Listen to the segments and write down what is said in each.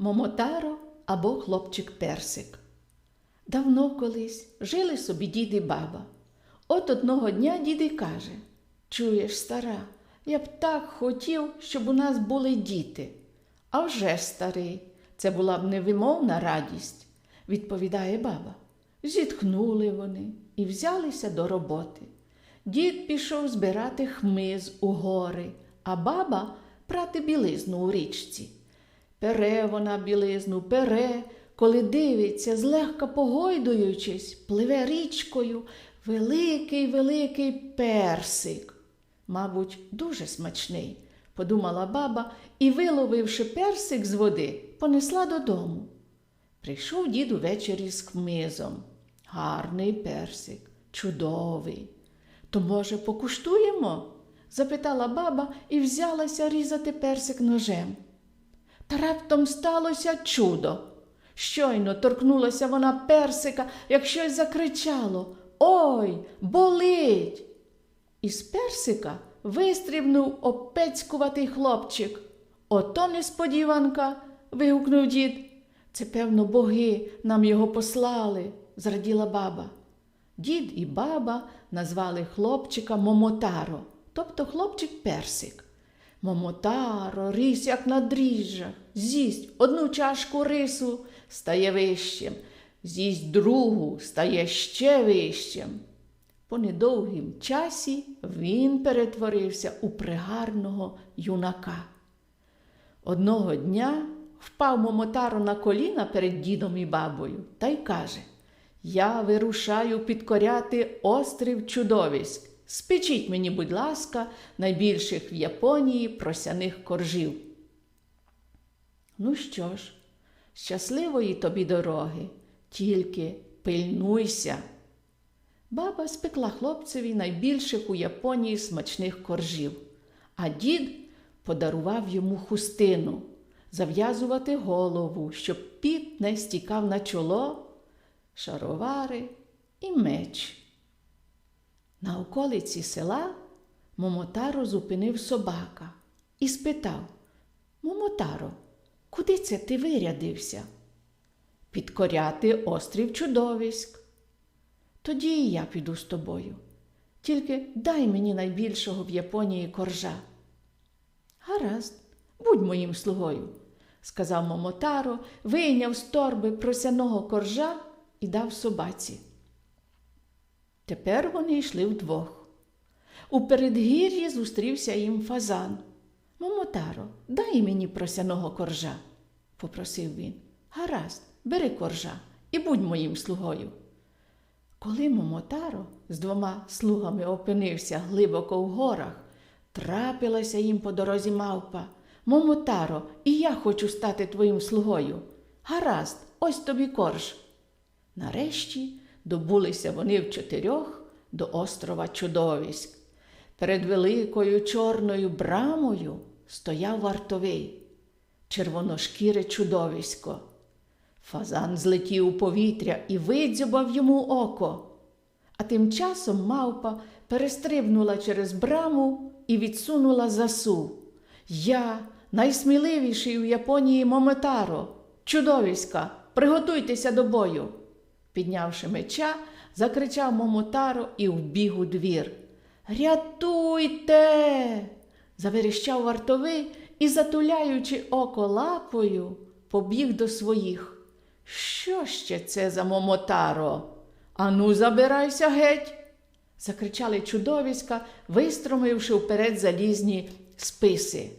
Момотаро або хлопчик Персик. Давно колись жили собі дід і баба. От одного дня дід і каже: Чуєш, стара, я б так хотів, щоб у нас були діти. А вже старий, це була б невимовна радість, відповідає баба. Зітхнули вони і взялися до роботи. Дід пішов збирати хмиз у гори, а баба прати білизну у річці. Пере вона білизну, пере, коли дивиться, злегка погойдуючись, пливе річкою великий великий персик. Мабуть, дуже смачний, подумала баба і, виловивши персик з води, понесла додому. Прийшов дід увечері з хмизом. Гарний персик, чудовий. То, може, покуштуємо? запитала баба і взялася різати персик ножем. Та раптом сталося чудо. Щойно торкнулася вона персика, як щось закричало Ой, болить! Із персика вистрібнув опецькуватий хлопчик. Ото несподіванка. вигукнув дід. Це, певно, боги нам його послали, зраділа баба. Дід і баба назвали хлопчика Момотаро, тобто хлопчик персик. Момотаро ріс, як на дріжджах, з'їсть одну чашку рису, стає вищим, з'їсть другу, стає ще вищим. По недовгім часі він перетворився у пригарного юнака. Одного дня впав Момотаро на коліна перед дідом і бабою та й каже Я вирушаю підкоряти острів чудовиськ. Спечіть мені, будь ласка, найбільших в Японії просяних коржів. Ну що ж, щасливої тобі дороги, тільки пильнуйся. Баба спекла хлопцеві найбільших у Японії смачних коржів, а дід подарував йому хустину зав'язувати голову, щоб піт не стікав на чоло, шаровари і меч. На околиці села Момотаро зупинив собака і спитав Момотаро, куди це ти вирядився? Підкоряти острів чудовиськ. Тоді і я піду з тобою. Тільки дай мені найбільшого в Японії коржа. Гаразд, будь моїм слугою, сказав Момотаро, вийняв з торби просяного коржа і дав собаці. Тепер вони йшли вдвох. У передгір'ї зустрівся їм фазан. Момотаро, дай мені просяного коржа, попросив він. Гаразд, бери коржа і будь моїм слугою. Коли Момотаро з двома слугами опинився глибоко в горах, трапилася їм по дорозі мавпа. Момотаро, і я хочу стати твоїм слугою. Гаразд, ось тобі корж. Нарешті добулися вони в чотирьох до острова Чудовиськ. Перед великою чорною брамою стояв вартовий, червоношкіре чудовисько. Фазан злетів у повітря і видзюбав йому око. А тим часом мавпа перестрибнула через браму і відсунула засу. Я найсміливіший у Японії Мометаро, чудовиська, приготуйтеся до бою. Піднявши меча, закричав Момотаро і вбіг у двір. Рятуйте. заверещав вартовий і, затуляючи око лапою, побіг до своїх. Що ще це за Момотаро? Ану, забирайся геть. закричали чудовиська, вистромивши вперед залізні списи.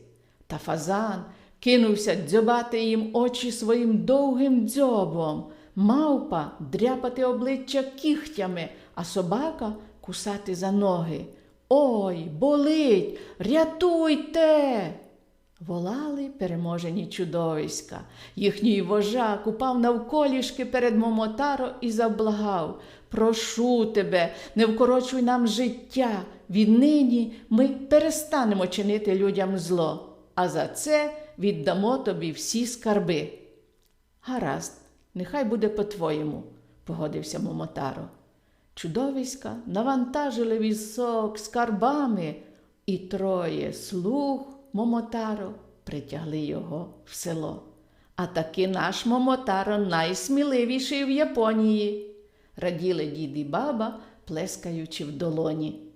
Та фазан кинувся дзьобати їм очі своїм довгим дзьобом, мавпа дряпати обличчя кігтями, а собака кусати за ноги. Ой, болить, рятуйте. Волали переможені чудовиська. Їхній вожак упав навколішки перед Момотаро і заблагав Прошу тебе, не вкорочуй нам життя. Віднині ми перестанемо чинити людям зло, а за це віддамо тобі всі скарби. Гаразд, нехай буде по-твоєму, погодився Момотаро. Чудовиська навантажили візок скарбами, і троє слуг Момотаро притягли його в село. А таки наш Момотаро найсміливіший в Японії, раділи дід і баба, плескаючи в долоні.